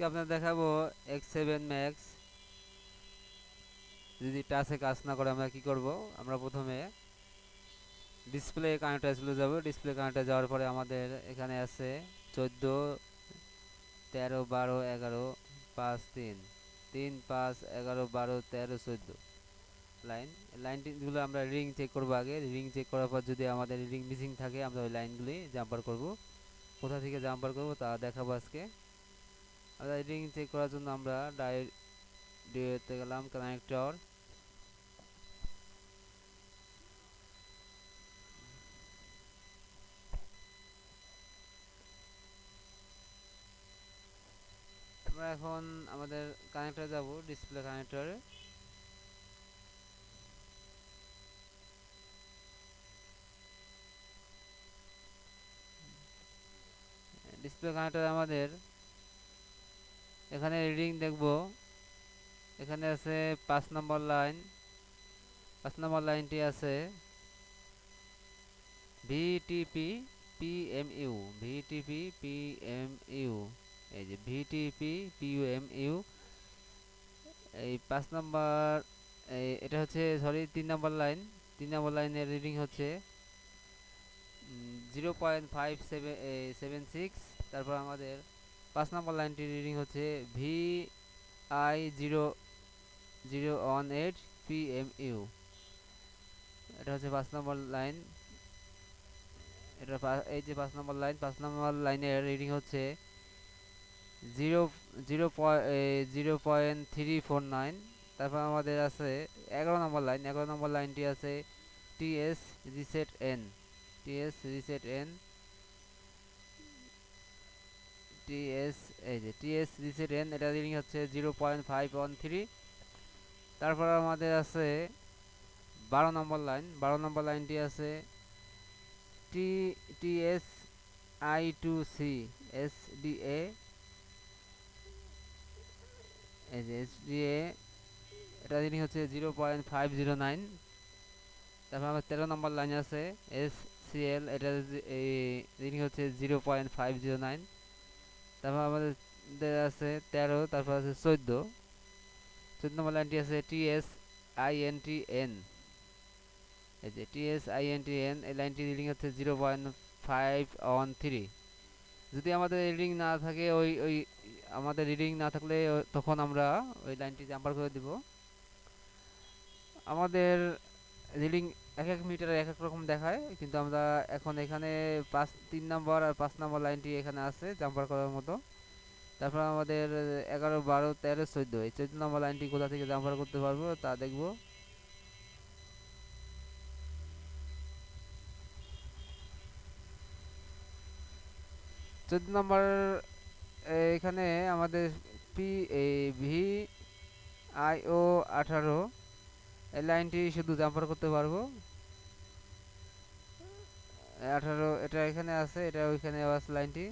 আজকে আপনার দেখাবো এক্স সেভেন ম্যাক্স যদি টাচে কাজ না করে আমরা কি করব? আমরা প্রথমে ডিসপ্লে কানেক্টার চলে যাব। ডিসপ্লে কানেক্টার যাওয়ার পরে আমাদের এখানে আছে চোদ্দ, তেরো, বারো, এগারো, পাঁচ, তিন। তিন, পাঁচ, এগারো, বারো, তেরো, চোদ্দ। লাইন লাইনগুলো আমরা রিং চেক করব আগে। রিং চেক করার পর যদি আমাদের রিং মিসিং থাকে, আমরা ওই লাইনগুলি জাম্পার করব। কোথা থেকে জাম্পার করব তা দেখাবো আজকে। আমরা রিং চেক করার জন্য আমরা ডাইরেক্টে গেলাম কানেক্টর আমরা এখন আমাদের কানেক্টর যাব ডিসপ্লে কানেক্টরে ডিসপ্লে কানেক্টর আমাদের এখানে রিডিং দেখব। এখানে আছে পাঁচ নম্বর লাইন। পাঁচ নম্বর লাইনটি আছে ভিটিপি পিএমইউ ভিটিপি পিএমইউ এই যে ভিটিপি পিইউএমইউ এই পাঁচ নম্বর এটা হচ্ছে সরি তিন নম্বর লাইন। তিন নম্বর লাইনের রিডিং হচ্ছে zero point five seven seven six তারপর আমাদের পাঁচ নম্বর লাইনটির রিডিং হচ্ছে V I zero zero one eight P M U. এটা হচ্ছে পাঁচ নম্বর লাইন। এটা এই যে পাঁচ নম্বর লাইন, পাঁচ নম্বর লাইনের রিডিং হচ্ছে zero zero zero point three four nine. তারপর আমাদের আছে এগারো নম্বর লাইন। এগারো নম্বর লাইনটি আছে TS reset N. TS reset N. TS এই যে টিএস রিসেট এন এটা রিডিং হচ্ছে zero point five one three তারপর আমাদের আছে বারো নম্বর লাইন বারো নম্বর লাইনটি আছে T TS I two C S D A এই যে এস ডি এ এটা রিডিং হচ্ছে zero point five zero nine তারপর আমার তেরো নম্বর লাইন আছে এস সিএল এটা রিডিং হচ্ছে zero point five zero nine তারপর আমাদের আছে তেরো, তারপর আছে চোদ্দ। চোদ্দ নম্বর লাইনটি আছে টিএস আইএনটি এন এই যে টিএস আইএনটি এন এই লাইনটি রিডিং হচ্ছে zero point five one three. যদি আমাদের রিডিং না থাকে, ওই ওই, আমাদের রিডিং না থাকলে তখন আমরা ওই লাইনটি জাম্পার করে দিব। আমাদের রিডিং এক এক মিটার এক এক রকম দেখায়, কিন্তু আমরা এখন এখানে পাঁচ, তিন নম্বর আর পাঁচ নম্বর লাইনটি এখানে আছে জাম্পার করার মতো। তারপর আমাদের এগারো, বারো, তেরো, চোদ্দ, এই চোদ্দ নম্বর লাইনটি কোথা থেকে জাম্পার করতে পারব তা দেখব। চোদ্দ নম্বর এখানে আমাদের পি ভি আইও আঠারো। এই লাইনটি শুধু জাম্পার করতে পারব। আঠারো, এটা এখানে আছে, এটা ওইখানে আছে লাইনটি।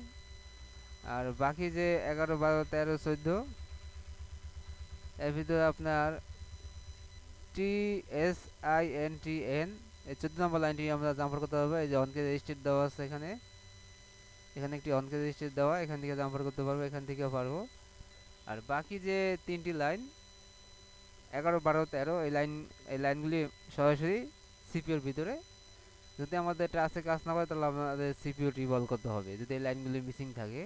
আর বাকি যে এগারো, বারো, তেরো, চোদ্দ, এর ভিতরে আপনার T S I N T N এই চোদ্দ নম্বর লাইনটি আমরা জাম্পার করতে পারব। এই যে অনকে রেজিস্ট্রেট দেওয়া আছে এখানে। এখানে একটি অনকে রেজিস্ট্রেট দেওয়া, এখান থেকে জাম্পার করতে পারব, এখান থেকেও পারব। আর বাকি যে তিনটি লাইন এগারো বারো তেরো এই লাইন, এই লাইনগুলি সরাসরি সিপিওর ভিতরে। যদি আমাদের টাচে কাজ না করে, তাহলে আমাদের সিপিওটি বল করতে হবে। যদি এই লাইনগুলি মিসিং থাকে।